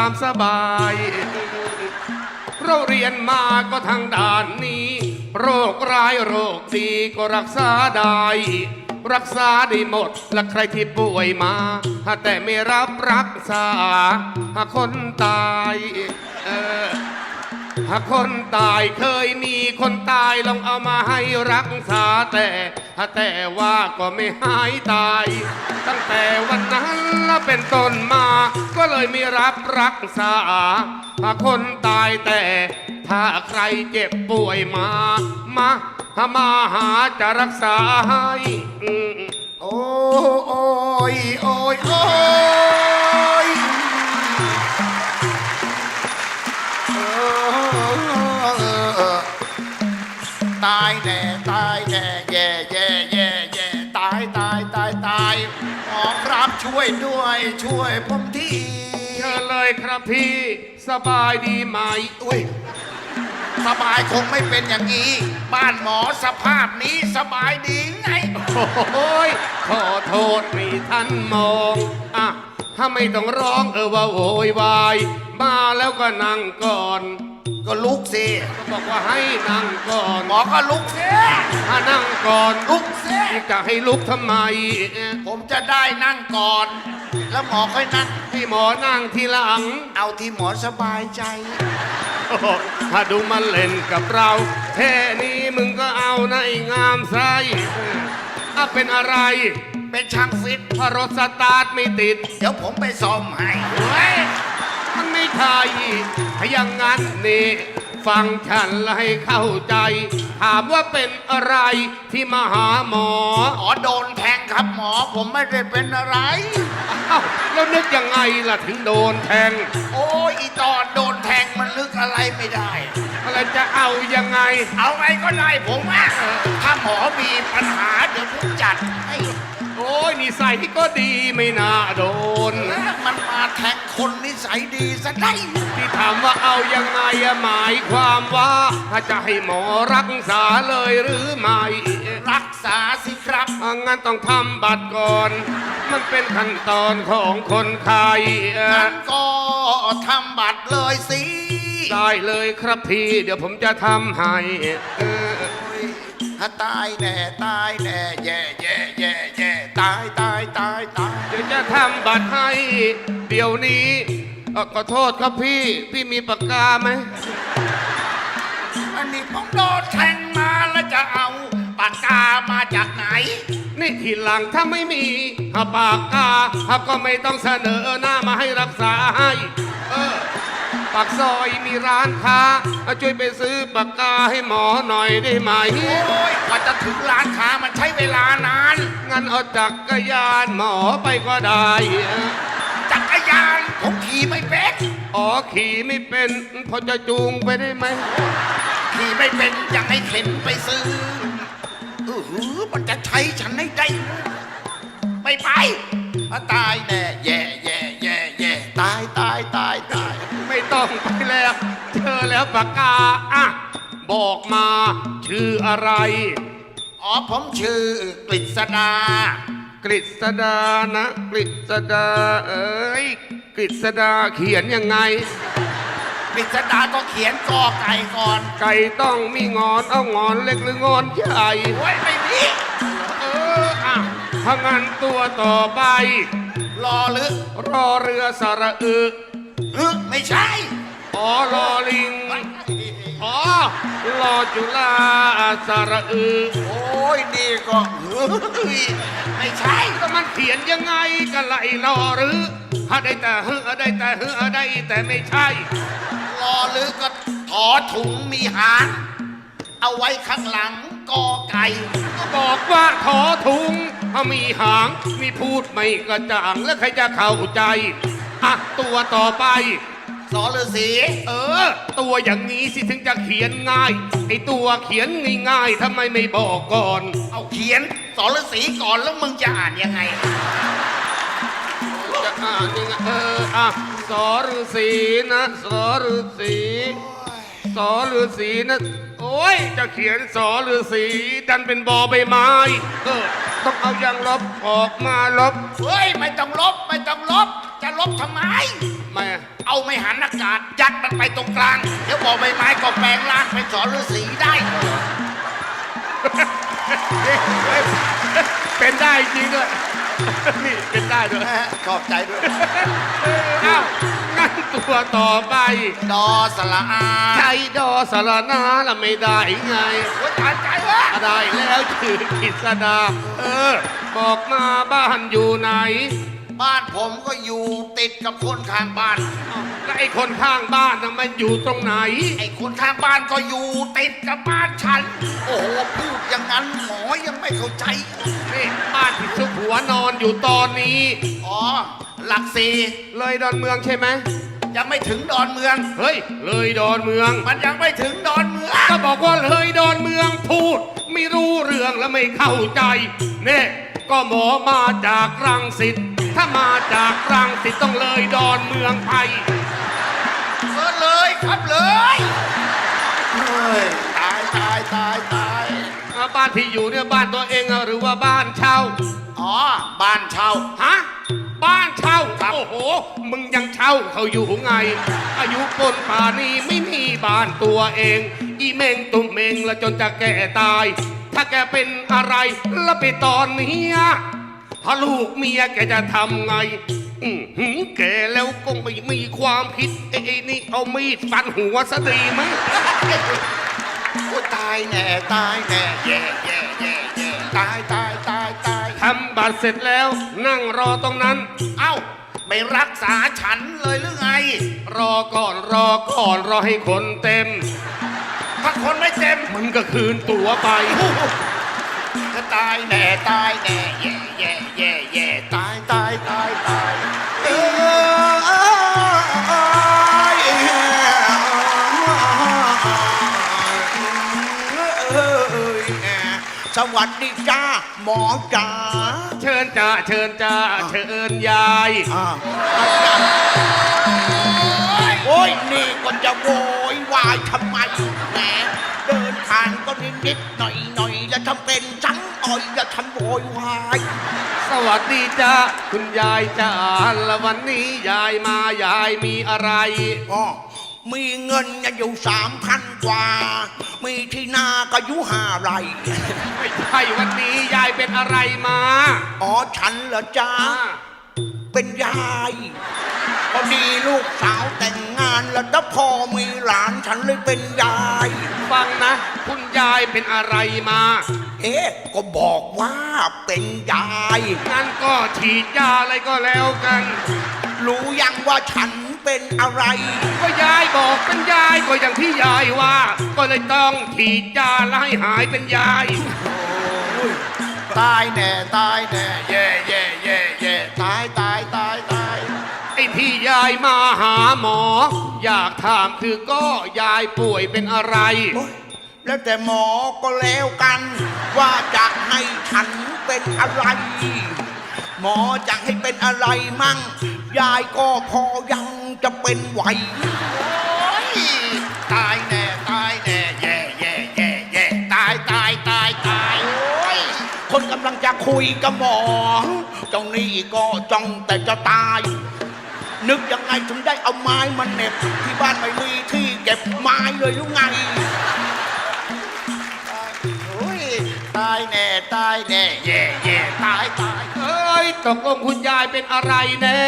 ามสบาย เราเรียนมาก็ทางด่านนี้ โรคร้ายโรคดีก็รักษาได้ รักษาได้หมด และใครที่ป่วยมาแต่ไม่รับรักษาคนตาย เออ ถ้าคนตายเคยมีคนตายลองเอามาให้รักษาแต่แต่ว่าก็ไม่หายตาย ตั้งแต่วันนั้นแล้วเป็นต้นมา ก็เลยไม่รับรักษาถ้าคนตายแต่ถ้าใครเจ็บป่วยมา มามาหาจะรักษาให้ โอ้โอ้ยโอ้ยโอ้ย ตายแน่ตายแน่แย่แย่แย่แย่ตายตายตายตายหมอครับช่วยด้วยช่วยผมทีเชิญเลยครับพี่สบายดีไหมอุ้ยสบายคงไม่เป็นอย่างนี้ บ้านหมอสภาพนี้สบายดีไงโอ้ยขอโทษม่ทันมองอะถ้าไม่ต้องร้องเออว่าโวยวายมาแล้วก็นั่งก่อน ก็ลุกสิก็บอกว่าให้นั่งก่อนหมอก็ลุกสิถ้านั่งก่อนลุกสิที่จะให้ลุกทำไมเอ๊ะผมจะได้นั่งก่อน แล้วหมอค่อยนั่ง ให้หมอนั่งทีหลัง เอาที่หมอสบายใจโอ้โหถ้าดูมาเล่นกับเราแค่นี้มึงก็เอาในะไอ้งามไส้เอออะเป็นอะไร เป็นช่างฟิตถ้ารถสตาร์ทไม่ติด เดี๋ยวผมไปซ่อมให้ เฮ้ยมันไม่ใช่ถ้าอย่างนั้นนี่ฟังฉันแล้วให้เข้าใจ ถามว่าเป็นอะไรที่มาหาหมออ๋อโดนแทงครับหมอผมไม่ได้เป็นอะไรเอ้าแล้วนึกยังไงล่ะถึงโดนแทง โอ้ยอีตอนโดนแทงมันนึกอะไรไม่ได้ อะไรจะเอายังไง เอาไงก็ได้ผมอะถ้าหมอมีปัญหาเดี๋ยวผมจัดให้ โอ้ยนิสัยก็ดีไม่น่าโดน มันมาแทงคนนิสัยดีซะได้ที่ถามว่าเอายังไงอะหมายความว่าถ้าจะให้หมอรักษาเลยหรือไม่รักษาสิครับอะงั้นต้องทำบัตรก่อน มันเป็นขั้นตอนของคนไข้เอ่องั้นก็ทำบัตรเลยสิ ได้เลยครับพี่ เดี๋ยวผมจะทำให้ เออโอ้ยถ้าตายแน่ตายแน่แย่แย่แย่แย่ตายตายตายตายเดี๋ยวจะทำบัตรให้ เดี๋ยวนี้เอ่อขอโทษครับพี่ พี่มีปากกาไหม อันนี้ผมโดนแทงมาแล้วจะเอาปากกามาจากไหน นี่ทีหลังถ้าไม่มีปากกาก็ไม่ต้องเสนอหน้ามาให้รักษาให้ เออ ปากซอยมีร้านค้าช่วยไปซื้อปากกาให้หมอหน่อยได้ไหม โอ้ยกว่าจะถึงร้านค้ามันใช้เวลานาน งั้นเอาจักรยานหมอไปก็ได้ จักรยานผมขี่ไม่เป็น อ๋อขี่ไม่เป็น พอจะจูงไปได้ไหม ขี่ไม่เป็นอยากให้เข็นไปซื้อเออหือมันจะใช้ฉันให้ได้ไม่ไป อะตายแน่แย่แย่แย่แย่ตายตายตายตาย ไม่ต้องไปแล้ว เจอแล้วปากกาอะบอกมาชื่ออะไร อ๋อผมชื่อกฤษดากฤษดานะกฤษดาเอ้ยกฤษดาเขียนยังไง กฤษดาก็เขียนกอไก่ก่อน ไก่ต้องมีงอนเอางอนเล็กหรืองอนใหญ่ โอ้ยไม่มีเอออะ ถ้างั้นตัวต่อไป รอหรือรอเรือสระอึฮึไม่ใช่อ๋อรอลิงอ๋อรอจุฬาสระอึโอ้ยนี่ก็เฮ้ยไม่ใช่ก็มันเขียนยังไงกันละไอ้รอหรือถ้าได้แต่เฮ้อได้แต่เฮ้อได้แต่ไม่ใช่ รอหรือก็ถอถุงมีหางเอาไว้ข้างหลังกอไก่ ก็บอกว่าขอถุง ถ้ามีหางมีพูดไม่กระจ่างแล้วใครจะเข้าใจอะตัวต่อไปสอฤาษีเออ ตัวอย่างนี้สิถึงจะเขียนง่าย ไอตัวเขียนง่ายๆทำไมไม่บอกก่อน เอาเขียนสอฤาษีก่อนแล้วมึงจะอ่านยังไง จะอ่านยังไงเอออะสอฤาษีนะสอฤาษีสอฤาษีนะโอ้ยจะเขียนสอฤาษีดันเป็นบอใบไม้เออต้องเอายางลบออกมาลบเฮ้ยไม่ต้องลบไม่ต้องลบจจะลบทำไม ไม่ เอาไม่หันอากาศยัดมันไปตรงกลาง เดี๋ยวบอกใบไม้ก็แปลงร่างเป็นสอนฤาษีได้ เป็นได้จริงด้วย นี่เป็นได้ด้วยขอบใจด้วยเอ้างั้นตัวต่อไปดอสละอาใช้ดอสารนาละไม่ได้ไง โอ้ยตายใจวะได้แล้วชื่อกิษดาเออ บอกมาบ้านอยู่ไหน บ้านผมก็อยู่ติดกับคนข้างบ้าน แล้วไอ้คนข้างบ้านน่ะมันอยู่ตรงไหน ไอ้คนข้างบ้านก็อยู่ติดกับบ้านฉัน โอ้โหพูดอย่างนั้นหมอยังไม่เข้าใจ นี่บ้านที่ซุกหัวนอนอยู่ตอนนี้ อ๋อ หลักสี่เลยดอนเมืองใช่ไหมยังไม่ถึงดอนเมือง เฮ้ย เลยดอนเมือง มันยังไม่ถึงดอนเมือง ก็บอกว่าเลยดอนเมืองพูด ไม่รู้เรื่องและไม่เข้าใจ เน่ก็หมอมาจากรังสิต ถ้ามาจากรังสิตต้องเลยดอนเมืองไปเออเลยครับเลยเฮ้ยตายตายตายตายอ่าบ้านที่อยู่เนี่ยบ้านตัวเองอะหรือว่าบ้านเช่า อ๋อ บ้านเช่า ฮะ บ้านเช่าครับโอ้โห มึงยังเช่าเขาอยู่ไง อายุปนป่านี้ไม่มีบ้านตัวเอง อีเมงตุ่มเมงละจนจะแก่ตาย ถ้าแกเป็นอะไรแล้วไปตอนเนี้ย ถ้าลูกเมียแกจะทำไง อือหือแกแล้วก็ไม่มีความคิดเอ้ไอ้นี่เอามีดฟันหัวซะดีไหมโอ้ตายแน่ตายแน่แย่แย่แย่แย่ตายตายตายตายทำบัตรเสร็จแล้วนั่งรอตรงนั้น เอ้าไม่รักษาฉันเลยหรือไง รอก่อนรอก่อนรอให้คนเต็ม ถ้าคนไม่เต็มมึงก็คืนตั๋วไป ก็ตายแน่ตายแน่แย่ แย่แย่แย่ตายตายตายตายเอสวัสดีจ้าหมอจ๋าเชิญจ้าเชิญจ้าเชิญยายโอ้ยนี่ก็จะโวยวายทำไมแหมเดินทางก็นิดนิดๆหน่อยหน่อยๆอย่าทำเป็นจังอ่อยอย่าทำโวยวายส วัสดีจ้าคุณยายจ้าแล้ววันนี้ยายมายายมีอะไร อ๋อมีเงินอยู่สามพันกว่า มีที่นาก็อยุห้าไร่ไม่ใช่วันนี้ยายเป็นอะไรมา อ๋อ ฉันเหรอจ้าอ่าเป็นยาย พอดีลูกสาวแต่งงานแล้วถ้าพอมีหลานฉันเลยเป็นยาย ฟังนะ คุณยายเป็นอะไรมา เอ๊ะ ก็บอกว่าเป็นยาย งั้นก็ฉีดยาอะไรก็แล้วกัน รู้ยังว่าฉันเป็นอะไร ก็ยายบอกเป็นยายก็อย่างที่ยายว่า ก็เลยต้องฉีดยาแล้วให้หายเป็นยาย ตายแน่ ตายแน่ แย่แย่แย่แย่ตายตายตายตายไอ้ ที่ยายมาหาหมอ อยากถามคือก็ยายป่วยเป็นอะไร โอ๊ยแล้วแต่หมอก็แล้วกัน ว่าจะให้ฉันเป็นอะไร หมอจะให้เป็นอะไรมั่ง ยายก็พอยังจะเป็นไหว โอ๊ยตายแน่ตายแน่แย่แย่แย่แย่ตายตายตายตายโอ้ยคนกำลังจะคุยกับหมอเจ้านี่ก็จ้องแต่จะตาย นึกยังไงถึงได้เอาไม้มาเหน็บที่บ้านไม่มีที่เก็บไม้เลยหรือไงโอ้ยตายแน่ตายแน่แย่แย่ตายตายเอ้ยตกลงคุณยายเป็นอะไรแน่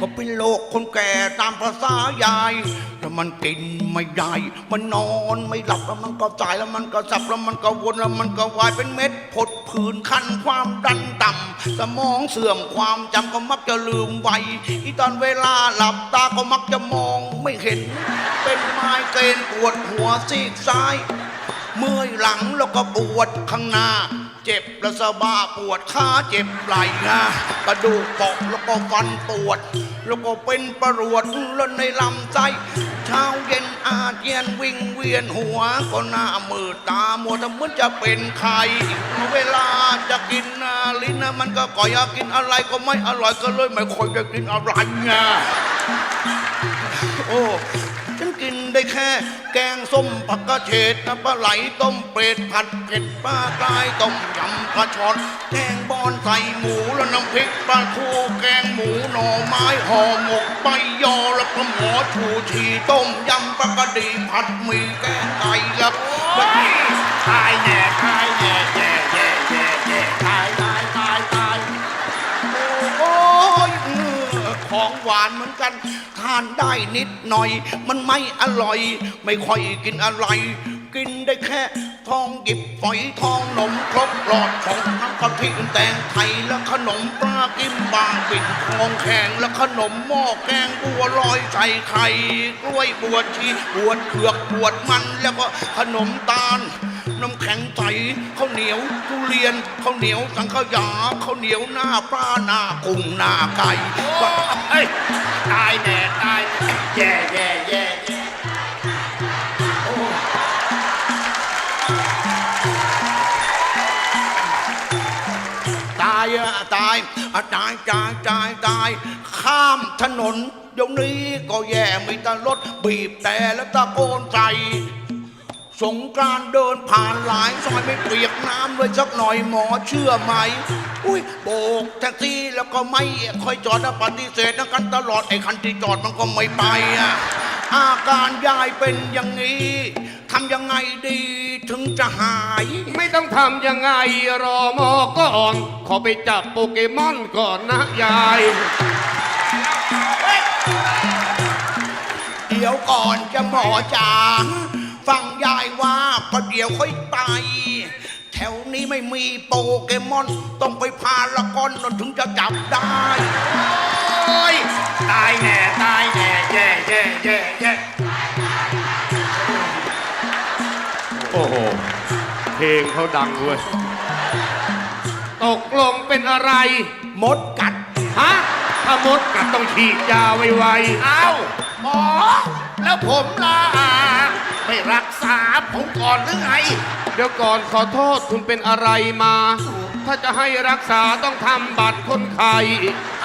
ก็เป็นโรคคนแก่ตามภาษายายแล้ว มันกินไม่ได้ มันนอนไม่หลับแล้วมันก็จ่ายแล้วมันก็สับแล้วมันก็วนแล้วมันก็วายเป็นเม็ดผดผื่นคันความดันต่ำสมองเสื่อมความจำก็มักจะลืมไวอีตอนเวลาหลับตาก็มักจะมองไม่เห็น เป็นไม้เกรนปวดหัวซีกซ้าย เมื่อยหลังแล้วก็ปวดข้างหน้าเจ็บแล้วสะบ้าปวดขาเจ็บไหล่นะกระดูกเกาะแล้วก็ฟันปวด แล้วก็เป็นประรวดแล้วในลำไส้ ช้าเย็นอาเจียนวิ่งเวียนหัวก็หน้ามือตามัวทำเหมือนจะเป็นไข่เวลาจะกินนะลิ้นนะมันก็ก่อยอยากกินอะไรก็ไม่อร่อยก็เลยไม่ค่อยจะกินอะไรไงโอ้ แค่ แกงส้มผักกระเฉดน้ำปลาไหลต้มเป็ดผัดเผ็ดปลากรายต้มยำปลาช่อน แกงบอนใส่หมูแล้วน้ำพริกปลาทูแกงหมูหน่อไม้ห่อหมกใบยอแล้วก็หมอชูชีต้มยำปลากระดีผัดหมี่แกงไก่แล้วตายแน่ตายแน่แย่แย่แย่แย่ตาย ของหวานเหมือนกัน ทานได้นิดหน่อย มันไม่อร่อย ไม่ค่อยกินอะไร กินได้แค่ ทองหยิบฝอยทองนมครบหลอดของน้ำกะทิแตงไทยและขนมปลากิมบางปิ่นทองแข็งและขนมหม้อแกงบัวลอยใส่ไข่กล้วยบวชชีบวชเผือกบวชมันแล้วก็ขนมตาล น้ำแข็งใสข้าวเหนียวทุเรียนข้าวเหนียวสังขยาข้าวเหนียวหน้าปลาหน้ากุ้งหน้าไก่ว่าเฮ้ยตายแน่ตายแย่แย่แย่แย่ตายอะตายอะตายตายตายตายข้ามถนนเดี๋ยวนี้ก็แย่มีแต่รถบีบแต่แล้วตะโกนใส่ สงกรานต์เดินผ่านหลายซอยไม่เปียกน้ำเลยสักหน่อยหมอเชื่อไหม อุ้ยโบกแท็กซี่แล้วก็ไม่ค่อยจอดนะปฏิเสธนะกันตลอดไอ้คันที่จอดมันก็ไม่ไปอะอาการยายเป็นอย่างนี้ทำยังไงดีถึงจะหาย ไม่ต้องทำยังไงรอหมอก่อน ขอไปจับโปเกมอนก่อนนะยาย เดี๋ยวก่อนจะหมอจ๋า ฟังยายว่าก็เดี๋ยวค่อยไป แถวนี้ไม่มีโปเกมอน ต้องไปพาละกอนนนถึงจะจับได้โอ้ยตายแน่ตายแน่แย่แย่แย่แย่โอ้โห เพลงเขาดังเว้ย ตกลงเป็นอะไร มดกัด ฮะ ถ้ามดกัดต้องฉีดยาไวเอ้าหมอ แล้วผมล่ะ ไม่รักษาผมก่อนหรือไงๆเดี๋ยวก่อนขอโทษคุณเป็นอะไรมา ถ้าจะให้รักษาต้องทำบัตรคนไข้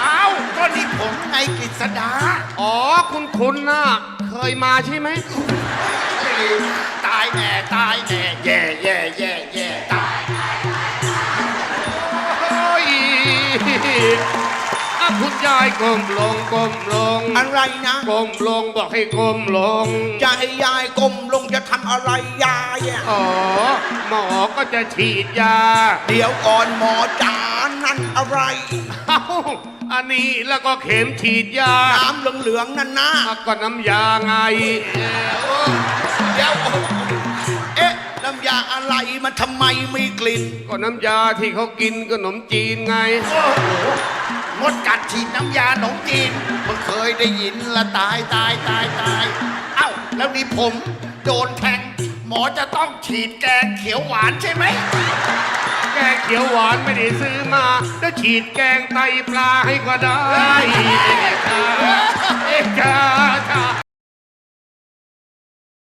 เอ้าก็นี่ผมไงกฤษดาอ๋อคุณคุณนะเคยมาใช่ไหม ตายแน่ตายแน่แย่แย่แย่แย่ตาย คุณยายก้มลงก้มลง อะไรนะก้มลงบอกให้ก้มลง จะให้ยายก้มลงจะทำอะไรยายอะอ๋อ หมอก็จะฉีดยา เดี๋ยวก่อนหมอจ๋านั่นอะไรเอ้าอันนี้แล้วก็เข็มฉีดยาน้ำเหลืองๆนั่นนะอะก็น้ำยาไงเอ่อโอ้เดี๋ยวเอ๊ะน้ำยาอะไรมันทำไมมีกลิ่น ก็น้ำยาที่เขากินขนมจีนไง โอ้โห มดกัดฉีดน้ำยาหนงจีนมันเคยได้ยินละตายตายตายตาย เอ้า แล้วนี่ผมโดนแทง หมอจะต้องฉีดแกงเขียวหวานใช่ไหม แกงเขียวหวานไม่ได้ซื้อมาแล้วฉีดแกงไตปลาให้ก็ได้เอกาเอกา